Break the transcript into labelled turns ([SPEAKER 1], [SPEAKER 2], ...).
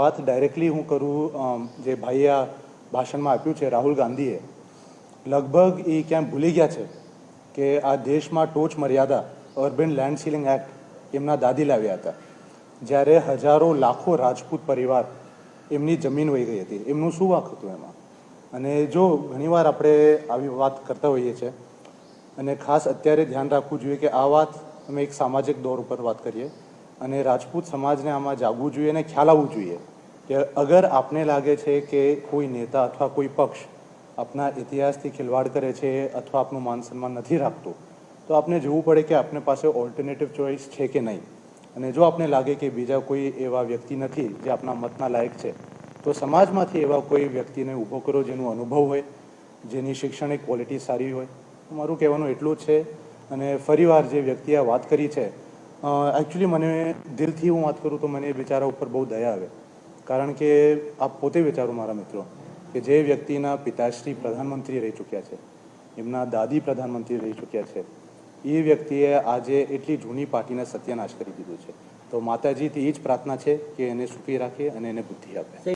[SPEAKER 1] વાત ડાયરેક્ટલી હું કરું જે ભાઈએ આ ભાષણમાં આપ્યું છે રાહુલ ગાંધીએ, લગભગ એ ક્યાં ભૂલી ગયા છે કે આ દેશમાં ટોચ મર્યાદા, અર્બન લેન્ડ સીલિંગ એક્ટ, એમના દાદી લાવ્યા હતા. જ્યારે હજારો લાખો રાજપૂત પરિવાર એમની જમીન વહી ગઈ હતી. એમનું શું વાંક હતું એમાં? અને જો ઘણીવાર આપણે આવી વાત કરતા હોઈએ છીએ, અને ખાસ અત્યારે ધ્યાન રાખવું જોઈએ કે આ વાત અમે એક સામાજિક દોર ઉપર વાત કરીએ, અને રાજપૂત સમાજને આમાં જાગવું જોઈએ અને ખ્યાલ આવવું જોઈએ. કે અગર આપને લાગે છે કે કોઈ નેતા અથવા કોઈ પક્ષ આપના ઇતિહાસથી ખિલવાડ કરે છે અથવા આપનું માન સન્માન નથી રાખતું, તો આપને જોવું પડે કે આપને પાસે ઓલ્ટરનેટિવ ચોઇસ છે કે નહીં. અને જો આપને લાગે કે બીજા કોઈ એવા વ્યક્તિ નથી જે આપના મતના લાયક છે, તો સમાજમાંથી એવા કોઈ વ્યક્તિને ઊભો કરો જેનો અનુભવ હોય, જેની શૈક્ષણિક ક્વોલિટી સારી હોય. મારું કહેવાનું એટલું જ છે અને ફરીવાર જે વ્યક્તિએ વાત કરી છે એકચ્યુઅલી મને દિલથી હું વાત કરું તો મને એ બિચારા ઉપર બહુ દયા આવે. કારણ કે આપ પોતે વિચારો મારા મિત્રો, કે જે વ્યક્તિના પિતાશ્રી પ્રધાનમંત્રી રહી ચૂક્યા છે, એમના દાદી પ્રધાનમંત્રી રહી ચૂક્યા છે, એ વ્યક્તિએ આજે એટલી જૂની પાર્ટીને સત્યનાશ કરી દીધું છે. તો માતાજીથી એ જ પ્રાર્થના છે કે એને સુખી રાખે અને એને બુદ્ધિ આપે.